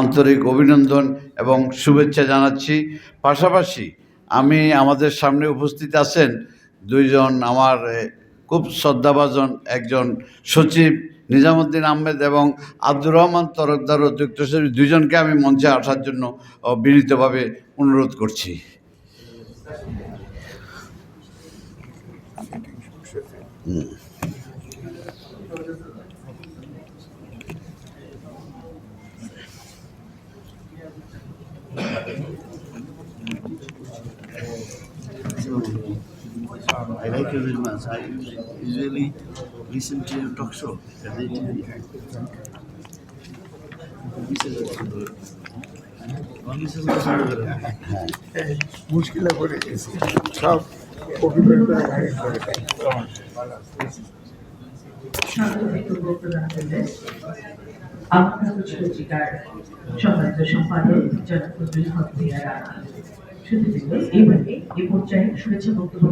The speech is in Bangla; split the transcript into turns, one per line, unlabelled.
আন্তরিক অভিনন্দন এবং শুভেচ্ছা জানাচ্ছি। পাশাপাশি আমি আমাদের সামনে উপস্থিত আছেন দুইজন আমার খুব শ্রদ্ধাভাজন একজন সচিব নিজামুদ্দিন আহমেদ এবং আব্দুর রহমান তরফদার অতিরিক্ত সচিব। দুইজনকে আমি মঞ্চে আসার জন্য বিনীতভাবে অনুরোধ করছি।
I like you very much. I usually listen to your talk show?
মুশকিলে সব গাড়ি
আপনার পত্রিকার সম্মানিত সম্পাদক জনাব ফজলুল হক মিয়া রানা। শুধু এবারে এই পর্যায়ে শুভেচ্ছা বক্তব্য